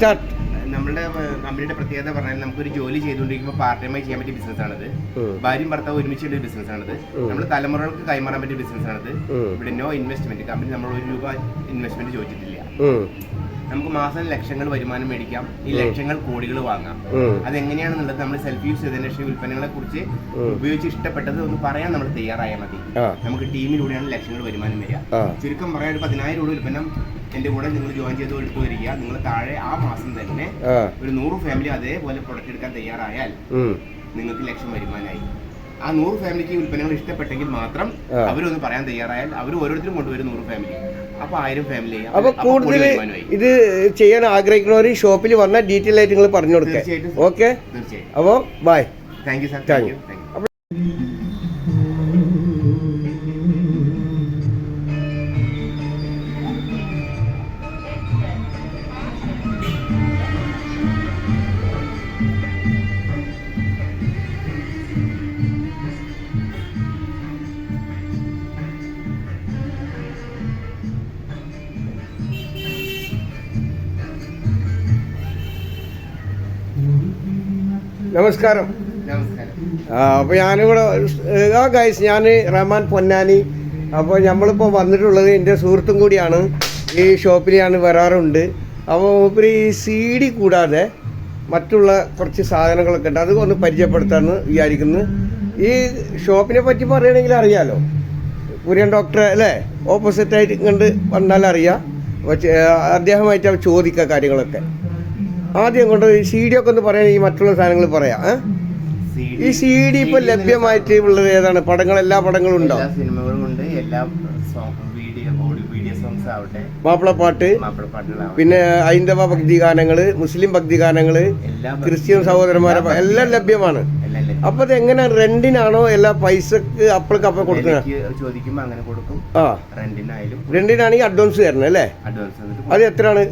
Start നമ്മുടെ കമ്പനിയുടെ പ്രത്യേകത പറഞ്ഞാൽ നമുക്കൊരു ജോലി ചെയ്തുകൊണ്ടിരിക്കുമ്പോൾ പാർട്ട് ടൈമായി ചെയ്യാൻ പറ്റിയ ബിസിനസ് ആണിത്. ഭാര്യയും ഭർത്താവ് ഒരുമിച്ചുള്ള ഒരു ബിസിനസ് ആണിത് നമ്മൾ തലമുറകൾക്ക് കൈമാറാൻ പറ്റിയ ബിസിനസ് ആണിത്. ഇവിടെ നോ ഇൻവെസ്റ്റ്മെന്റ് കമ്പനി നമ്മൾ ഒരു രൂപ ഇൻവെസ്റ്റ്മെന്റ് ചോദിച്ചിട്ടില്ല. നമുക്ക് മാസം ലക്ഷങ്ങൾ വരുമാനം മേടിക്കാം. ഈ ലക്ഷങ്ങൾ കോടികൾ വാങ്ങാം. അതെങ്ങനെയാണെന്നുള്ളത് നമ്മൾ സെൽഫ് യൂസ് ചെയ്തതിന് ശേഷം ഉൽപ്പന്നങ്ങളെ കുറിച്ച് ഉപയോഗിച്ച് ഇഷ്ടപ്പെട്ടത് ഒന്ന് പറയാൻ നമ്മൾ തയ്യാറായാൽ മതി. നമുക്ക് ടീമിലൂടെയാണ് ലക്ഷങ്ങൾ വരുമാനം വരിക. ചുരുക്കം പറയാൻ ഒരു പതിനായിരം രൂപ ഉൽപ്പന്നം എന്റെ കൂടെ നിങ്ങൾ ജോയിൻ ചെയ്ത് എടുത്തു വരിക. നിങ്ങൾ താഴെ ആ മാസം തന്നെ ഒരു നൂറ് ഫാമിലി അതേപോലെ പ്രൊഡക്റ്റ് എടുക്കാൻ തയ്യാറായാൽ നിങ്ങൾക്ക് ലക്ഷം വരുമാനമായി. ആ നൂറ് ഫാമിലിക്ക് ഉൽപ്പന്നങ്ങൾ ഇഷ്ടപ്പെട്ടെങ്കിൽ മാത്രം. അവരൊന്ന് പറയാൻ തയ്യാറായാൽ അവർ ഓരോരുത്തരും കൊണ്ടുവരും നൂറ് ഫാമിലി. അപ്പൊ ആയിരം ഫാമിലി അപ്പൊ കൂടുതൽ ഇത് ചെയ്യാൻ ആഗ്രഹിക്കുന്നവർ ഷോപ്പിൽ വന്നാൽ ഡീറ്റെയിൽ ആയിട്ട് നിങ്ങൾ പറഞ്ഞു കൊടുക്കുക തീർച്ചയായിട്ടും. ഓക്കെ? തീർച്ചയായും അപ്പോൾ bye thank you sir thank you നമസ്കാരം. അപ്പോൾ ഞാനിവിടെ ആ ഗൈസ് ഞാൻ റഹ്മാൻ പൊന്നാനി. അപ്പോൾ നമ്മളിപ്പോൾ വന്നിട്ടുള്ളത് എന്റെ സുഹൃത്തും കൂടിയാണ്. ഈ ഷോപ്പിൽ ഞാൻ വരാറുണ്ട്. അപ്പോൾ മൂപ്പര് ഈ സി ഡി കൂടാതെ മറ്റുള്ള കുറച്ച് സാധനങ്ങളൊക്കെ ഉണ്ട്. അത് ഒന്ന് പരിചയപ്പെടുത്താമെന്ന് വിചാരിക്കുന്നു. ഈ ഷോപ്പിനെ പറ്റി പറയുകയാണെങ്കിൽ അറിയാലോ. കുര്യൻ ഡോക്ടറെ അല്ലേ? ഓപ്പോസിറ്റായിട്ട് കണ്ട് വന്നാൽ അറിയാം പക്ഷേ അദ്ദേഹമായിട്ട് ചോദിക്കുക കാര്യങ്ങളൊക്കെ. ആദ്യം കൊണ്ട് ഈ സി ഡി ഒക്കെ ഒന്ന് പറയുകയാണെങ്കിൽ മറ്റുള്ള സാധനങ്ങൾ പറയാം ഈ സി ഡി ഇപ്പൊ ലഭ്യമായിട്ട് ഉള്ളത് ഏതാണ്? പടങ്ങൾ എല്ലാ പടങ്ങളും ഉണ്ടോ സിനിമകളും എല്ലാ സോങ്സ് ആവട്ടെ. മാപ്പിളപ്പാട്ട് പിന്നെ ഹൈന്ദവ ഭക്തി ഗാനങ്ങൾ മുസ്ലിം ഭക്തി ഗാനങ്ങൾ ക്രിസ്ത്യൻ സഹോദരന്മാരെ എല്ലാം ലഭ്യമാണ്. അപ്പൊ എങ്ങനെ റെന്റിനാണോ എല്ലാ പൈസക്ക് അപ്പോൾ അപ്പൊ കൊടുക്കുന്നത് ചോദിക്കുമ്പോ അങ്ങനെ കൊടുക്കും. ആ. റെന്റിനായാലും റെന്റിനാണെങ്കിൽ അഡ്വാൻസ് തരണം അല്ലേ? അഡ്വാൻസ് അത് എത്രയാണ്?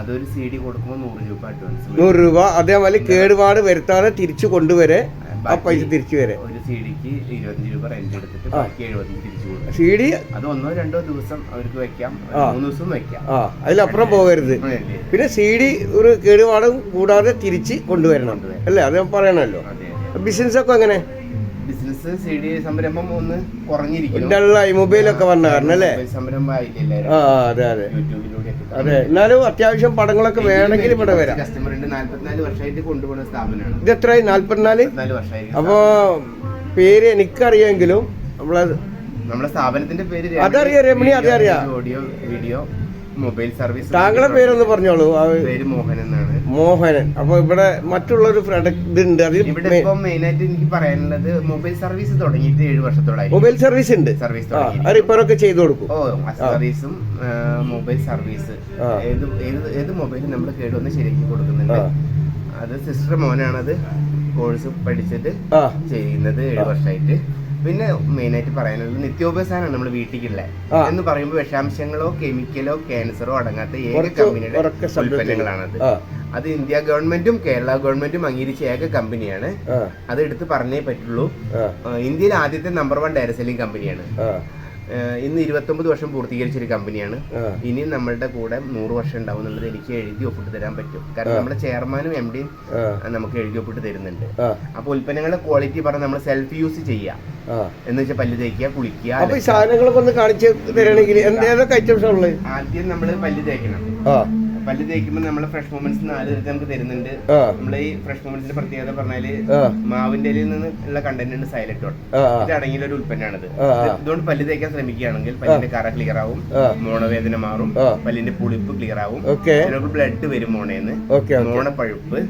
അതൊരു സി ഡി കൊടുക്കുമ്പോൾ നൂറ് രൂപ അഡ്വാൻസ് നൂറ് രൂപ. അതേപോലെ കേടുപാട് വരുത്താതെ തിരിച്ചു കൊണ്ടുവരെ ആ പൈസ തിരിച്ചു വരെ. ഒരു സി ഡിക്ക് ഇരുപത്തഞ്ച് രൂപ റെന്റ് എടുത്തിട്ട് ബാക്കി എഴുപത്തഞ്ച് തിരിച്ചു കൊടുക്കും. സി ഡി അത് ഒന്നോ രണ്ടോ ദിവസം അവർക്ക് വെക്കാം. മൂന്ന് ദിവസം വെക്കാം. ആ. അതിലപ്പുറം പോകരുത്. പിന്നെ സി ഡി ഒരു കേടുപാടും കൂടാതെ തിരിച്ച് കൊണ്ടുവരണം. അല്ലേ? അത് പറയണല്ലോ. ബിസിനസ് ഒക്കെ എങ്ങനെ? ബിസിനസ് സി ഡി സംരംഭം ഒന്ന് കുറഞ്ഞിരിക്കുന്നു. ഡള്ളായി മൊബൈലൊക്കെ വന്ന കാരണം അല്ലേ? മൊബൈൽ സംരംഭം ആയില്ലേ ആ അതെ അതെ. അതെ എന്നാലും അത്യാവശ്യം പടങ്ങളൊക്കെ വേണമെങ്കിൽ ഇവിടെ വരാം. കസ്റ്റമർ ഉണ്ട്. നാല്പത്തിനാല് വർഷമായിട്ട് കൊണ്ടുപോകുന്ന സ്ഥാപനമാണ്. ഇത് എത്രയായി? നാല്പത്തിനാല്? അപ്പോ പേര് എനിക്കറിയാമെങ്കിലും നമ്മളെ നമ്മുടെ സ്ഥാപനത്തിന്റെ പേര് അതറിയാം, രമണി, അതറിയാം. Audio video. മൊബൈൽ സർവീസ് താങ്കളെ പേരൊന്ന് പറഞ്ഞോളൂ. പേര് മോഹൻ എന്നാണ്. മോഹനൻ. അപ്പൊ ഇവിടെ മറ്റുള്ളൊരു പ്രൊഡക്റ്റ് ഉണ്ട് അത് ഇവിടെ ഇപ്പൊ മെയിൻ ആയിട്ട് എനിക്ക് പറയാനുള്ളത് മൊബൈൽ സർവീസ് തുടങ്ങിയിട്ട് ഏഴ് വർഷത്തോളായി. മൊബൈൽ സർവീസ് ഉണ്ട്. സർവീസ് അത് ചെയ്തു കൊടുക്കും. ഓ സർവീസും മൊബൈൽ സർവീസ്. ഏത് ഏത് ഏത് മൊബൈൽ നമ്മൾ കേടുവന്ന് ശരിയാക്കി കൊടുക്കുന്നുണ്ട്. അത് സിസ്റ്റർ മോനാണത് കോഴ്സ് പഠിച്ചിട്ട് ചെയ്യുന്നത് ഏഴ് വർഷമായിട്ട് പിന്നെ മെയിൻ ആയിട്ട് പറയാനുള്ളത് നിത്യോപസാനാണ് നമ്മൾ വീട്ടിലുള്ള എന്ന് പറയുമ്പോൾ വിഷാംശങ്ങളോ കെമിക്കലോ ക്യാൻസറോ അടങ്ങാത്ത ഏക കമ്പനിയുടെ. ഉൽപ്പന്നങ്ങളാണത് അത്. ഇന്ത്യ ഗവൺമെന്റും കേരള ഗവൺമെന്റും അംഗീകരിച്ച ഏക കമ്പനിയാണ് അത് എടുത്ത് പറഞ്ഞേ പറ്റുള്ളൂ. ഇന്ത്യയിലെ ആദ്യത്തെ നമ്പർ വൺ ഡയറി സെല്ലിംഗ് കമ്പനിയാണ് ഇന്ന് ഇരുപത്തൊമ്പത് വർഷം പൂർത്തീകരിച്ചൊരു കമ്പനിയാണ്. ഇനിയും ഇനി നമ്മളുടെ കൂടെ നൂറ് വർഷം ഉണ്ടാവും എന്നുള്ളത് എനിക്ക് എഴുതി ഒപ്പിട്ട് തരാൻ പറ്റും. കാരണം നമ്മുടെ ചെയർമാനും എം ഡിയും നമുക്ക് എഴുതി ഒപ്പിട്ട് തരുന്നുണ്ട്. അപ്പൊ ഉൽപ്പന്നങ്ങളുടെ ക്വാളിറ്റി പറഞ്ഞ് നമ്മൾ സെൽഫ് യൂസ് ചെയ്യാം. എന്ന് വെച്ചാൽ പല്ല് തേക്കുക കുളിക്കുക അപ്പൊ. സാധനങ്ങളൊക്കെ ഒന്ന് കാണിച്ച് ആദ്യം നമ്മൾ പല്ല് തേക്കണം. പല്ല് തേക്കുമ്പോൾ നമ്മൾ ഫ്രഷ് മൂമെന്റ്സ് നാല് തരത്തിൽ നമുക്ക് തരുന്നുണ്ട്. നമ്മൾ ഈ ഫ്രഷ് മൂമെന്റ്സിന്റെ പ്രത്യേകത പറഞ്ഞാൽ മാവിന്റെ നിന്ന് ഉള്ള കണ്ടന്റ് ഉണ്ട് ആ ആ. ഇത് അടങ്ങിയ ഒരു ഉൽപ്പന്നമാണിത്. ഇതുകൊണ്ട് പല്ല് തേക്കാൻ ശ്രമിക്കുകയാണെങ്കിൽ പല്ലിന്റെ കറ ക്ലിയർ ആവും. മോണവേദന മാറും പല്ലിന്റെ പുളിപ്പ് ക്ലിയർ ആവും. ചിലപ്പോൾ ബ്ലഡ് വരും മോണേന്ന്. മോണപ്പഴുപ്പ്.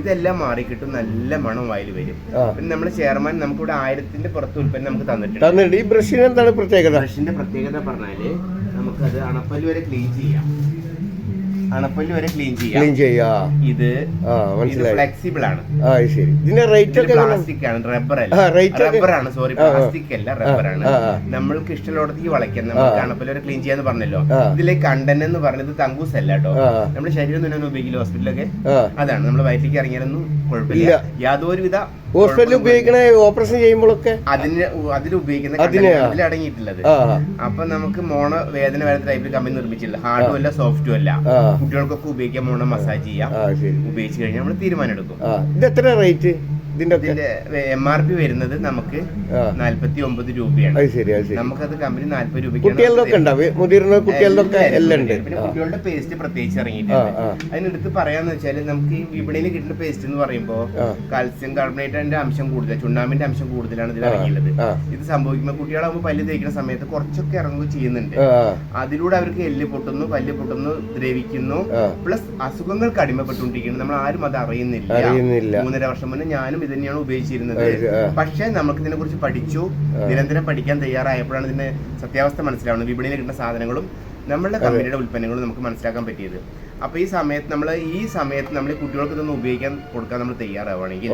ഇതെല്ലാം മാറിക്കിട്ടും നല്ല മണം വായിൽ വരും. പിന്നെ നമ്മൾ ചെയർമാൻ നമുക്കിവിടെ ആയിരത്തിന്റെ പുറത്ത് ഉൽപ്പന്നം നമുക്ക് തന്നിട്ടുണ്ട്. തന്നിട്ട് ഈ ബ്രഷിന് എന്താണ് പ്രത്യേകത? ബ്രഷിന്റെ പ്രത്യേകത പറഞ്ഞാൽ നമുക്കത് അണപ്പല്ല് വരെ ക്ലീൻ ചെയ്യാം. അണപ്പല്ല് വരെ ക്ലീൻ ചെയ്യാം. ക്ലീൻ ചെയ്യാ. ഇത് ആ മനസ്സിലായി. ഫ്ലെക്സിബിൾ ആണ്. ആ ശരി. ഇതിന്റെ റേറ്റ് ഒക്കെ പ്ലാസ്റ്റിക് ആണ് റബ്ബർ അല്ല? ഒക്കെ- റബ്ബർ ആണ് സോറി. പ്ലാസ്റ്റിക് അല്ല റബ്ബർ ആണ്. നമ്മൾക്ക് ഇഷ്ടമുള്ളടത്തേക്ക് വളയ്ക്കാം. നമുക്ക് അണപ്പല്ല് വരെ ക്ലീൻ ചെയ്യാന്ന് പറഞ്ഞല്ലോ. ഇതിലെ കണ്ടൻ എന്ന് പറഞ്ഞത് തങ്കൂസ് അല്ല കേട്ടോ. നമ്മുടെ ശരീരം തന്നെ ഉപയോഗിക്കില്ല ഹോസ്പിറ്റലൊക്കെ അതാണ്. നമ്മൾ വയറ്റിലേക്ക് ഇറങ്ങിയാലൊന്നും കുഴപ്പമില്ല. യാതൊരുവിധ ഹോസ്പിറ്റലിൽ ഉപയോഗിക്കണ ഓപ്പറേഷൻ ചെയ്യുമ്പോഴൊക്കെ? അതിന് അതിൽ ഉപയോഗിക്കുന്ന അതിലടങ്ങിയിട്ടുള്ളത് content അതിൽ അടങ്ങിയിട്ടുള്ളത് അപ്പൊ നമുക്ക് മോണ വേദന വരുന്ന ടൈപ്പിൽ കമ്പനി നിർമ്മിച്ചില്ല ഹാർഡും അല്ല സോഫ്റ്റും അല്ല. കുട്ടികൾക്കൊക്കെ ഉപയോഗിക്കാൻ മോണ മസാജ് ചെയ്യാം. ഉപയോഗിച്ച് കഴിഞ്ഞാൽ നമ്മൾ തീരുമാനം എടുക്കും. ഇത് എത്ര റേറ്റ് ഇതിന്റെ എം ആർ പി വരുന്നത് നമുക്ക് നാല്പത്തി ഒമ്പത് രൂപയാണ്. അത് ശരി അത് ശരി. നമുക്കത് കമ്പനി നാല്പത് രൂപ കുട്ടികളുടെ ഉണ്ടാവും. മുതിർന്ന കുട്ടികളുടെ എല്ലാം ഉണ്ട് പിന്നെ കുട്ടികളുടെ പേസ്റ്റ് പ്രത്യേകിച്ച് ഇറങ്ങിയിട്ടുണ്ട്. അതിനെടുത്ത് പറയാന്ന് വെച്ചാൽ നമുക്ക് ഈ വിപണിയിൽ കിട്ടുന്ന പേസ്റ്റ് എന്ന് പറയുമ്പോ കാൽസ്യം കാർബണേറ്റിന്റെ അംശം കൂടുതൽ ചുണ്ണാമ്പിന്റെ അംശം കൂടുതലാണ് ഇതിൽ ഇറങ്ങിയത് ഇറങ്ങിയുള്ളത്. ഇത് സംഭവിക്കുമ്പോൾ കുട്ടികളാകുമ്പോൾ പല്ല് തേക്കുന്ന സമയത്ത് കുറച്ചൊക്കെ ഇറങ്ങുകയും ചെയ്യുന്നുണ്ട്. അതിലൂടെ അവർക്ക് എല്ല് പൊട്ടുന്നു പല്ല് പൊട്ടുന്നു ദ്രവിക്കുന്നു. പ്ലസ് അസുഖങ്ങൾക്ക് അടിമപ്പെട്ടുകൊണ്ടിരിക്കുന്നു നമ്മൾ ആരും അത് അറിയുന്നില്ല. അറിയുന്നില്ല. മൂന്നര വർഷം മുന്നേ ഞാനും ഇത് തന്നെയാണ് ഉപയോഗിച്ചിരുന്നത്. പക്ഷേ നമുക്ക് ഇതിനെ കുറിച്ച് പഠിച്ചു. നിരന്തരം പഠിക്കാൻ തയ്യാറായപ്പോഴാണ് ഇതിന്റെ സത്യാവസ്ഥ മനസ്സിലാവുന്നത്. വിപണിയിൽ കിട്ടുന്ന സാധനങ്ങളും നമ്മളുടെ കമ്പനിയുടെ ഉൽപ്പന്നങ്ങളും നമുക്ക് മനസ്സിലാക്കാൻ പറ്റിയത്. അപ്പൊ ഈ സമയത്ത് നമ്മൾ ഈ സമയത്ത് നമ്മൾ കുട്ടികൾക്ക് ഇതൊന്നും ഉപയോഗിക്കാൻ കൊടുക്കാൻ നമ്മൾ തയ്യാറാവുകയാണെങ്കിൽ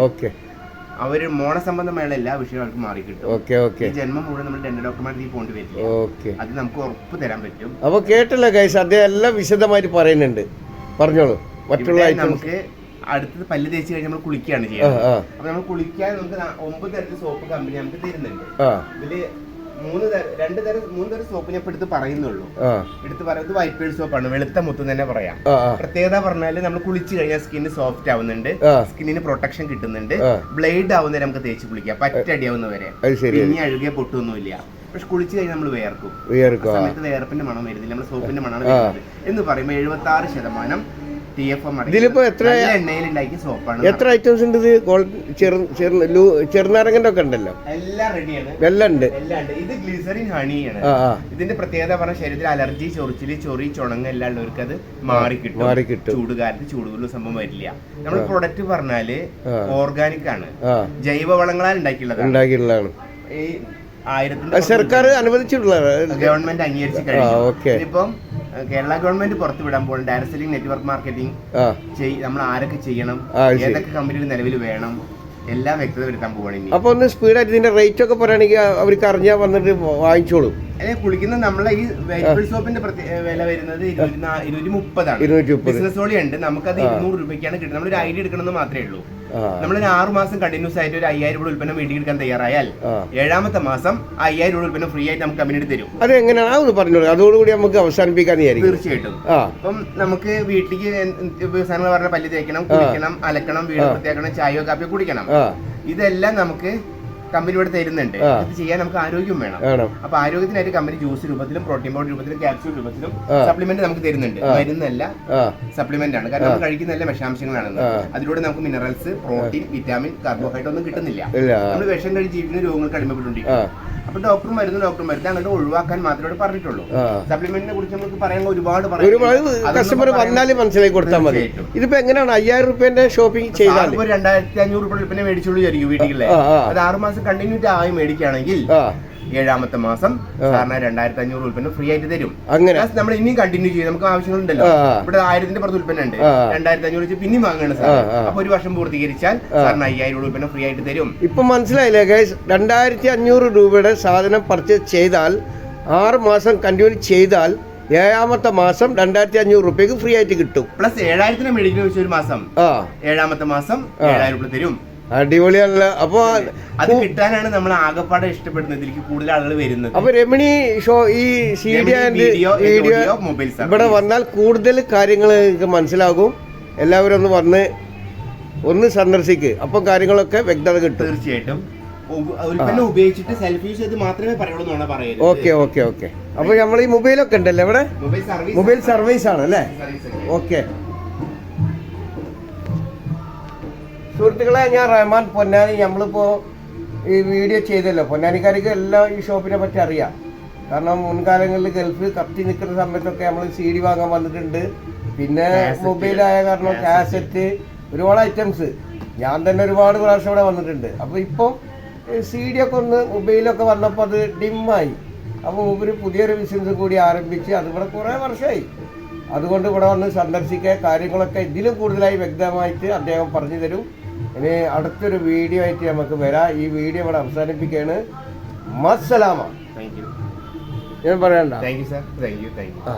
അവർ മോണസംബന്ധമായുള്ള എല്ലാ വിഷയങ്ങൾക്കും മാറി കിട്ടും. Okay okay. ഈ ജന്മം മുഴുവൻ നമ്മൾ ഡെന്റൽ ഡോക്ടർമാരുടെ ഈ പോണ്ടി വരില്ല. ഓക്കെ. അത് നമുക്ക് ഉറപ്പ് തരാൻ പറ്റും. അപ്പൊ കേട്ടല്ലോ ഗൈസ് അദ്ദേഹം എല്ലാം വിശദമായിട്ട് പറയുന്നുണ്ട്. പറഞ്ഞോളൂ. മറ്റുള്ള നമുക്ക് അടുത്തത് പല്ല് തേച്ച് കഴിഞ്ഞാൽ നമ്മൾ കുളിക്കുകയാണ് ചെയ്യുന്നത്. അപ്പൊ നമ്മൾ കുളിക്കാൻ നമുക്ക് ഒമ്പത് തരത്തിൽ സോപ്പ് കമ്പനി നമുക്ക് തരുന്നുണ്ട്. ഇതിൽ മൂന്ന് തരം രണ്ട് തരം മൂന്ന് തരം സോപ്പ് ഞാൻ എടുത്ത് പറയുന്നുള്ളൂ. എടുത്ത് പറയുന്നത് വൈപ്പേഴ് സോപ്പാണ് വെളുത്ത മുത്ത് തന്നെ പറയാം. പ്രത്യേകത പറഞ്ഞാൽ നമ്മൾ കുളിച്ചു കഴിഞ്ഞാൽ സ്കിന്ന് സോഫ്റ്റ് ആവുന്നുണ്ട്. സ്കിന്നിന് പ്രൊട്ടക്ഷൻ കിട്ടുന്നുണ്ട്. ബ്ലേഡ് ആവുന്നവരെ നമുക്ക് തേച്ച് കുളിക്കാം. പറ്റടിയാവുന്നവരെ പിന്നെ അഴുകിയ പൊട്ടൊന്നുമില്ല പക്ഷെ കുളിച്ച് കഴിഞ്ഞാൽ നമ്മൾ വേർക്കും. സമയത്ത് വേർപ്പിന്റെ മണം വരുന്നില്ല. നമ്മുടെ സോപ്പിന്റെ മണമാണ് വരുന്നത്. എന്ന് പറയുമ്പോൾ എഴുപത്തി ആറ് ശതമാനം ടി എഫ് എം ഇതിലിപ്പോ എത്ര- സോപ്പാണ് എത്ര ഐറ്റംസ് ഉണ്ട് ഇത്? ഗോൾഡ് ചെറുനാരങ്ങന്റെ ഒക്കെ ഉണ്ടല്ലോ? എല്ലാം റെഡിയാണ് എല്ലാം ഉണ്ട്. എല്ലാം ഉണ്ട്. ഇത് ഗ്ലിസറിൻ ഹണിയാണ് ഇതിന്റെ പ്രത്യേകത പറഞ്ഞ ശരീരത്തിൽ അലർജി ചൊറിച്ചിൽ ചൊറി ചുണങ്ങ എല്ലാം ഉള്ളവർക്ക് അത് മാറി കിട്ടും. മാറി കിട്ടും. ചൂടുകാലത്ത് ചൂടുകൊള്ളും സംഭവം വരില്ല. നമ്മൾ പ്രൊഡക്റ്റ് പറഞ്ഞാൽ ഓർഗാനിക് ആണ്. ജൈവവളങ്ങളാൽ ഉണ്ടാക്കിയുള്ളതാണ്. ഉണ്ടാക്കിയുള്ളതാണ്. ഈ ആയിരത്തി സർക്കാർ അനുവദിച്ചിട്ടുള്ള ഗവൺമെന്റ് അംഗീകരിച്ച് കഴിഞ്ഞു. ഓക്കേ. ഇപ്പം കേരള ഗവൺമെന്റ് പുറത്തു വിടാൻ പോകും ഡയറക്ട് സെല്ലിംഗ് നെറ്റ്വർക്ക് മാർക്കറ്റിംഗ് നമ്മൾ ആരൊക്കെ ചെയ്യണം. ഏതൊക്കെ കമ്പനികൾ നിലവിൽ വേണം എല്ലാം വ്യക്തത വരുത്താൻ ഇനി. അപ്പൊ ഒന്ന് സ്പീഡായിട്ട് ഇതിന്റെ റേറ്റ് ഒക്കെ പറയുകയാണെങ്കിൽ അവർക്ക് അറിഞ്ഞാൽ വന്നിട്ട് വാങ്ങിച്ചോളും. കുളിക്കുന്ന നമ്മളെ ഈ വെജിറ്റബിൾ സോപ്പിന്റെ വില വരുന്നത് ഇരുന്നൂറ്റി മുപ്പതാണ് ബിസിനസ് വഴി ഉണ്ട് നമുക്കത് ഇരുന്നൂറ് രൂപയ്ക്കാണ് കിട്ടുന്നത്. നമ്മളൊരു ഐഡിയ എടുക്കണമെന്ന് മാത്രമേ ഉള്ളൂ. നമ്മളൊരു ആറു മാസം കണ്ടിന്യൂസ് ആയിട്ട് ഒരു അയ്യായിരം രൂപ ഉൽപ്പന്നം വീട്ടിൽ എടുക്കാൻ തയ്യാറായാൽ ഏഴാമത്തെ മാസം അയ്യായിരം രൂപ ഉൽപ്പന്നം ഫ്രീ ആയിട്ട് നമുക്ക് കമ്പനി തരും. അത് എങ്ങനെയാണ് പറഞ്ഞോളൂ. അതോടുകൂടി നമുക്ക് അവസാനിപ്പിക്കാൻ തീർച്ചയായിട്ടും. അപ്പം നമുക്ക് വീട്ടിലേക്ക് സാധനങ്ങൾ പറഞ്ഞ പല്ല് തേക്കണം കുടിക്കണം അലക്കണം വീട് വൃത്തിയാക്കണം ചായയോ കാപ്പിയോ കുടിക്കണം. ഇതെല്ലാം നമുക്ക് കമ്പനി ഇവിടെ തരുന്നുണ്ട്. ഇത് ചെയ്യാൻ നമുക്ക് ആരോഗ്യം വേണം. അപ്പൊ ആരോഗ്യത്തിനായിട്ട് കമ്പനി ജ്യൂസ് രൂപത്തിലും പ്രോട്ടീൻ പൗഡർ രൂപത്തിലും ക്യാപ്സ്യൂൾ രൂപത്തിലും സപ്ലിമെന്റ് നമുക്ക് തരുന്നുണ്ട്. മരുന്നല്ല സപ്ലിമെന്റ് ആണ്. കാരണം നമ്മൾ കഴിക്കുന്ന എല്ലാ വിഷാംശങ്ങളാണ് അതിലൂടെ നമുക്ക് മിനറൽസ് പ്രോട്ടീൻ വിറ്റാമിൻ കാർബോഹൈഡ്രേറ്റ് ഒന്നും കിട്ടുന്നില്ല. നമ്മൾ വിഷം കഴിച്ച് ജീവിക്കുന്ന രോഗങ്ങൾക്ക് അടിമപ്പെട്ടുകൊണ്ടിരിക്കും അപ്പൊ ഡോക്ടർ മരുന്ന് ഡോക്ടർ മരുന്ന്. അങ്ങോട്ട് ഒഴിവാക്കാൻ മാത്രമേ പറഞ്ഞിട്ടുള്ളൂ. സപ്ലിമെന്റിനെ കുറിച്ച് നമുക്ക് പറയാൻ ഒരുപാട് ഒരുപാട്. കസ്റ്റമർ വന്നാലും മനസ്സിലാക്കി കൊടുത്താൽ മതി. ഇതിപ്പോ എങ്ങനെയാണ്? അയ്യായിരം റുപ്യന്റെ ഷോപ്പിംഗ് ചെയ്താൽ രണ്ടായിരത്തി അഞ്ഞൂറ് രൂപ മേടിച്ചുള്ളൂ വിചാരിക്കും വീട്ടിലെ. അത് ആറുമാസം കണ്ടിന്യൂറ്റി ആയി മേടിക്കുകയാണെങ്കിൽ ഏഴാമത്തെ മാസം സാറിന് രണ്ടായിരത്തി അഞ്ഞൂറ് ഉൽപ്പന്നം ഫ്രീ ആയിട്ട് തരും. അങ്ങനെ. നമ്മൾ ഇനിയും കണ്ടിന്യൂ ചെയ്യും. നമുക്ക് ആവശ്യങ്ങളുണ്ടല്ലോ. ഇവിടെ ആയിരത്തിന്റെ പുറത്ത് ഉൽപ്പന്നം ഉണ്ട്. രണ്ടായിരത്തി അഞ്ഞൂറ് വെച്ച് പിന്നെയും വാങ്ങണം സാർ. അപ്പൊ ഒരു വർഷം പൂർത്തീകരിച്ചാൽ സാറിന് അയ്യായിരം രൂപ ഉൽപ്പന്നം ഫ്രീ ആയിട്ട് തരും. ഇപ്പൊ മനസ്സിലായില്ലേ ഗൈസ് രണ്ടായിരത്തി അഞ്ഞൂറ് രൂപയുടെ സാധനം പർച്ചേസ് ചെയ്താൽ ആറ് മാസം കണ്ടിന്യൂ ചെയ്താൽ ഏഴാമത്തെ മാസം രണ്ടായിരത്തി അഞ്ഞൂറ് റുപ്യക്ക് ഫ്രീ ആയിട്ട് കിട്ടും. പ്ലസ് ഏഴായിരത്തിന് മേടിക്കുന്ന ഒരു മാസം. ഏഴാമത്തെ മാസം ഏഴായിരം രൂപ തരും. അടിപൊളിയാണല്ലോ അപ്പൊ അത്. കിട്ടാനാണ് നമ്മൾ ആകെപ്പാടെ ഇഷ്ടപ്പെടുന്നത്. ഇതിലേക്ക് കൂടുതൽ ആളുകൾ വരുന്നത്. അപ്പൊ രമണി ഷോ ഈ C D and video mobile ഇവിടെ വന്നാൽ കൂടുതൽ കാര്യങ്ങൾ മനസ്സിലാകും. എല്ലാവരും ഒന്ന് വന്ന് ഒന്ന് സന്ദർശിക്ക്. അപ്പം കാര്യങ്ങളൊക്കെ വ്യക്തത കിട്ടും. തീർച്ചയായിട്ടും. ഉൽപ്പന്നം ഉപയോഗിച്ചിട്ട് സെൽഫീസ് യൂസ് ചെയ്ത് മാത്രമേ പറയുള്ളൂ പറയുന്നത്. Okay okay okay. അപ്പൊ നമ്മൾ ഈ മൊബൈലൊക്കെ ഉണ്ടല്ലേ ഇവിടെ? മൊബൈൽ മൊബൈൽ സർവീസ് ആണ് അല്ലേ ഓക്കെ. സുഹൃത്തുക്കളെ ഞാൻ റഹ്മാൻ പൊന്നാനി. നമ്മളിപ്പോ ഈ വീഡിയോ ചെയ്തല്ലോ. പൊന്നാനിക്കാർക്ക് എല്ലാം ഈ ഷോപ്പിനെ പറ്റി അറിയാം. കാരണം മുൻകാലങ്ങളിൽ ഗൾഫിൽ കത്തി നിൽക്കുന്ന സമയത്തൊക്കെ നമ്മൾ സി ഡി വാങ്ങാൻ വന്നിട്ടുണ്ട്. പിന്നെ മൊബൈലായ കാരണം കാസറ്റ് ഒരുപാട് ഐറ്റംസ് ഞാൻ തന്നെ ഒരുപാട് പ്രാവശ്യം ഇവിടെ വന്നിട്ടുണ്ട്. അപ്പോൾ ഇപ്പോൾ സി ഡി ഒക്കെ ഒന്ന് മൊബൈലൊക്കെ വന്നപ്പോൾ അത് ഡിമ്മായി. അപ്പോൾ മൂപ്പര് പുതിയൊരു ബിസിനസ് കൂടി ആരംഭിച്ച് അതിവിടെ കുറേ വർഷമായി അതുകൊണ്ട് ഇവിടെ വന്ന് സന്ദർശിക്കുക കാര്യങ്ങളൊക്കെ ഇതിലും കൂടുതലായി വ്യക്തമായിട്ട് അദ്ദേഹം പറഞ്ഞു തരും. ഇനി അടുത്തൊരു വീഡിയോ ആയിട്ട് നമുക്ക് വരാം. ഈ വീഡിയോ ഇവിടെ അവസാനിപ്പിക്കുകയാണ്. മസ്സലാമ. താങ്ക് യു ഞാൻ പറയണ്ട. Thank you sir thank you thank you ആ.